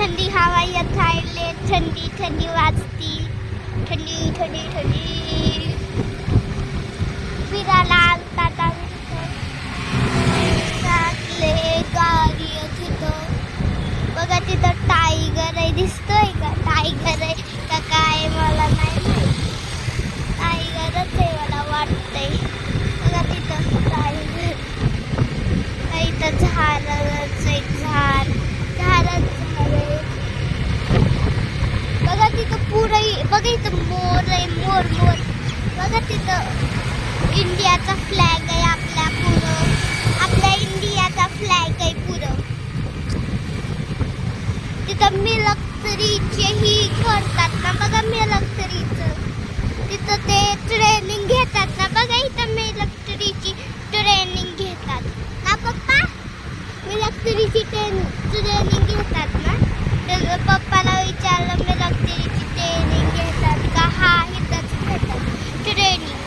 थंडी हवा येत राहिले थंडी थंडी वाजती. थंडी थंडी थंडी. फिरायला बघा इथं मोर आहे मोर मोर. बघा तिथं इंडियाचा फ्लॅग आहे आपल्या पुरं आपल्या इंडियाचा फ्लॅग आहे पुरं तिथं मिलक्तरीचे ही करतात ना बघा मिलक्तरीचं तिथं ते ट्रेनिंग घेतात ना बघा इथं मिलक्तरीची ट्रेनिंग घेतात ना पप्पा मिलक्तरीची ट्रेनिंग घेतात ना तर पप्पाला विचारलं मिलक्तरीची ट्रेनिंग घेतात का हा इथंच घेतात ट्रेनिंग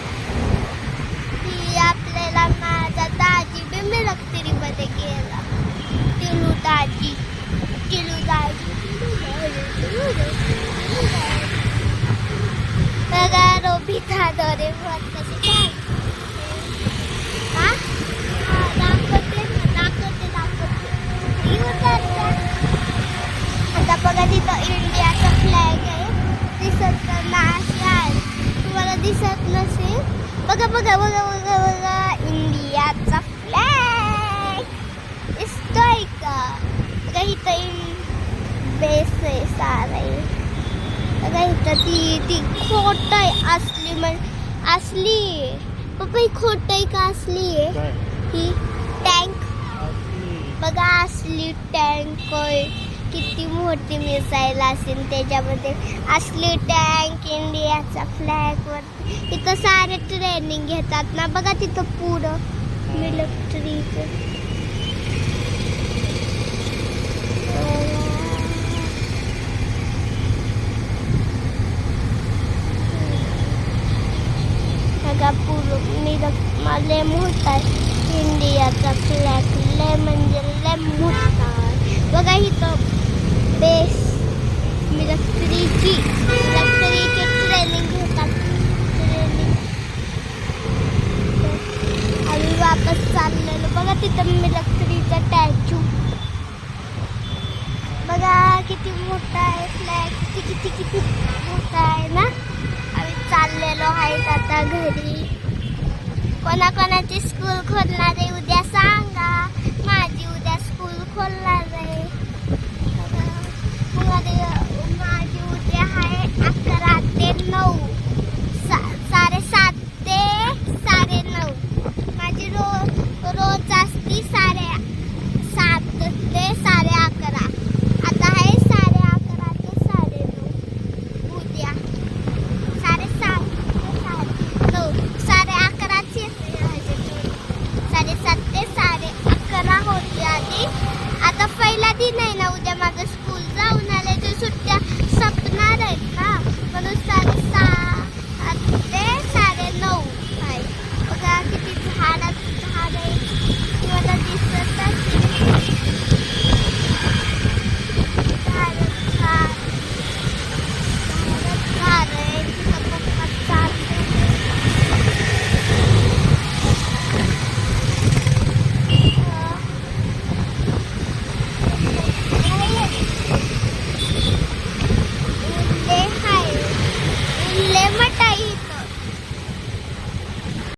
ती आपल्याला माझा दाजी बी मिलक्तरीमध्ये गेला टिलू दाजी टिलू दाजी बघा दरे दोरे कसे काय? हा? हा, दाखवते ना दाखवते दाखवते. आता बघा तिथं इंडियाचा फ्लॅग आहे. दिसत नाही आहे तुम्हाला दिसत नसेल. बघा बघा बघा बघा बघा. इथं ती ती खोट आहे असली म्हण असली आहे पप्पा ही खोट आहे का असली आहे काय ही? टँक। बघा असली टँक आहे किती मोठी मिसाईल असेल त्याच्यामध्ये. असली टँक इंडियाचा फ्लॅग वरती. इथं सारे ट्रेनिंग घेतात ना. बघा तिथं पुरं मिलिटरीचं बघा पुरं? मी लय मोठा आहे इंडियाचा फ्लॅग लय म्हणजे लय मोठा आहे. बघा इथं बेस मिलिटरीची मिलिटरीची ट्रेनिंग घेतात. ट्रेनिंग आम्ही वापस चाललेलो. बघा तिथं मिलिटरीचा टॅचू बघा किती मोठा आहे फ्लॅग किती किती किती मोठा आहे ना? आम्ही चाललेलो आहे आता घरी. कोणाकोणाची स्कूल खोलणार आहे? उद्या सांगा. माझी उद्या स्कूल खोलणार